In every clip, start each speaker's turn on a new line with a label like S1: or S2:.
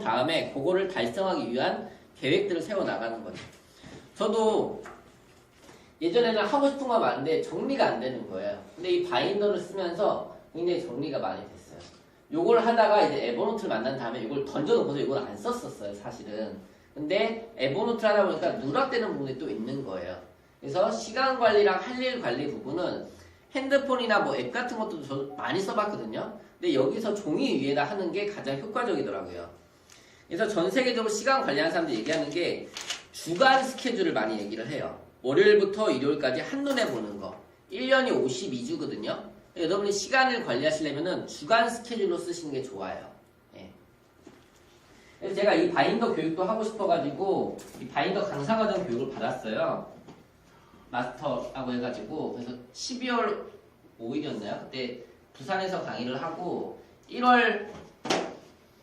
S1: 다음에 그거를 달성하기 위한 계획들을 세워 나가는 거죠. 저도 예전에는 하고 싶은 거 많은데 정리가 안 되는 거예요. 근데 이 바인더를 쓰면서 굉장히 정리가 많이 됐어요. 요걸 하다가 이제 에버노트를 만난 다음에 이걸 던져놓고서 이걸 안 썼었어요, 사실은. 근데 에버노트를 하다 보니까 누락되는 부분이 또 있는 거예요. 그래서 시간 관리랑 할 일 관리 부분은 핸드폰이나 뭐 앱 같은 것도 저 많이 써봤거든요. 근데 여기서 종이 위에다 하는 게 가장 효과적이더라고요. 그래서 전 세계적으로 시간 관리하는 사람들이 얘기하는 게 주간 스케줄을 많이 얘기를 해요. 월요일부터 일요일까지 한눈에 보는 거. 1년이 52주거든요. 여러분이 시간을 관리하시려면 주간 스케줄로 쓰시는 게 좋아요. 예. 그래서 제가 이 바인더 교육도 하고 싶어가지고 이 바인더 강사 과정 교육을 받았어요. 마스터라고 해가지고 그래서 12월 5일이었나요? 그때 부산에서 강의를 하고 1월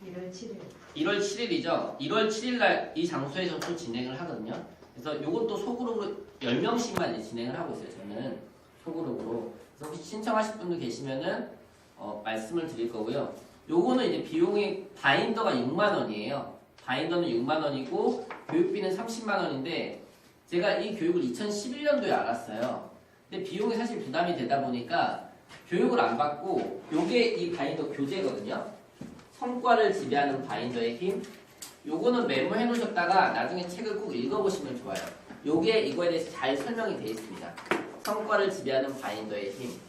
S2: 1월 7일.
S1: 1월 7일이죠. 1월 7일 날 이 장소에서 또 진행을 하거든요. 그래서 이것도 소그룹으로 10명씩만 이제 진행을 하고 있어요. 저는 소그룹으로. 그래서 혹시 신청하실 분들 계시면은 어, 말씀을 드릴 거고요. 요거는 이제 비용이 바인더가 6만 원이에요. 바인더는 6만 원이고 교육비는 30만 원인데 제가 이 교육을 2011년도에 알았어요. 근데 비용이 사실 부담이 되다 보니까 교육을 안 받고 요게 이 바인더 교재거든요. 성과를 지배하는 바인더의 힘. 요거는 메모해 놓으셨다가 나중에 책을 꼭 읽어보시면 좋아요. 요게 이거에 대해서 잘 설명이 되어 있습니다. 성과를 지배하는 바인더의 힘.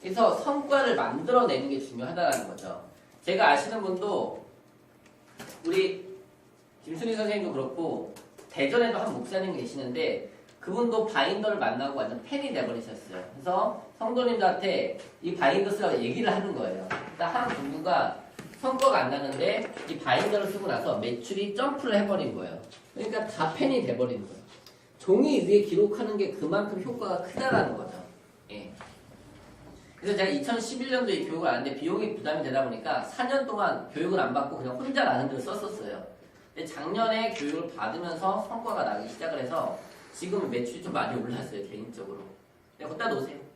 S1: 그래서 성과를 만들어내는 게 중요하다는 거죠. 제가 아시는 분도 우리 김순희 선생님도 그렇고 대전에도 한 목사님 계시는데 그분도 바인더를 만나고 완전 팬이 돼버리셨어요. 그래서 성도님들한테 이 바인더 쓰라고 얘기를 하는 거예요. 그러니까 한 부부가 성과가 안 나는데 이 바인더를 쓰고 나서 매출이 점프를 해버린 거예요. 그러니까 다 팬이 돼버린 거예요. 종이 위에 기록하는 게 그만큼 효과가 크다라는 거죠. 예. 그래서 제가 2011년도에 이 교육을 하는데 비용이 부담이 되다 보니까 4년 동안 교육을 안 받고 그냥 혼자 나는 대로 썼었어요. 근데 작년에 교육을 받으면서 성과가 나기 시작을 해서 지금 매출이 좀 많이 올랐어요, 개인적으로. 네, 갖다 놓으세요.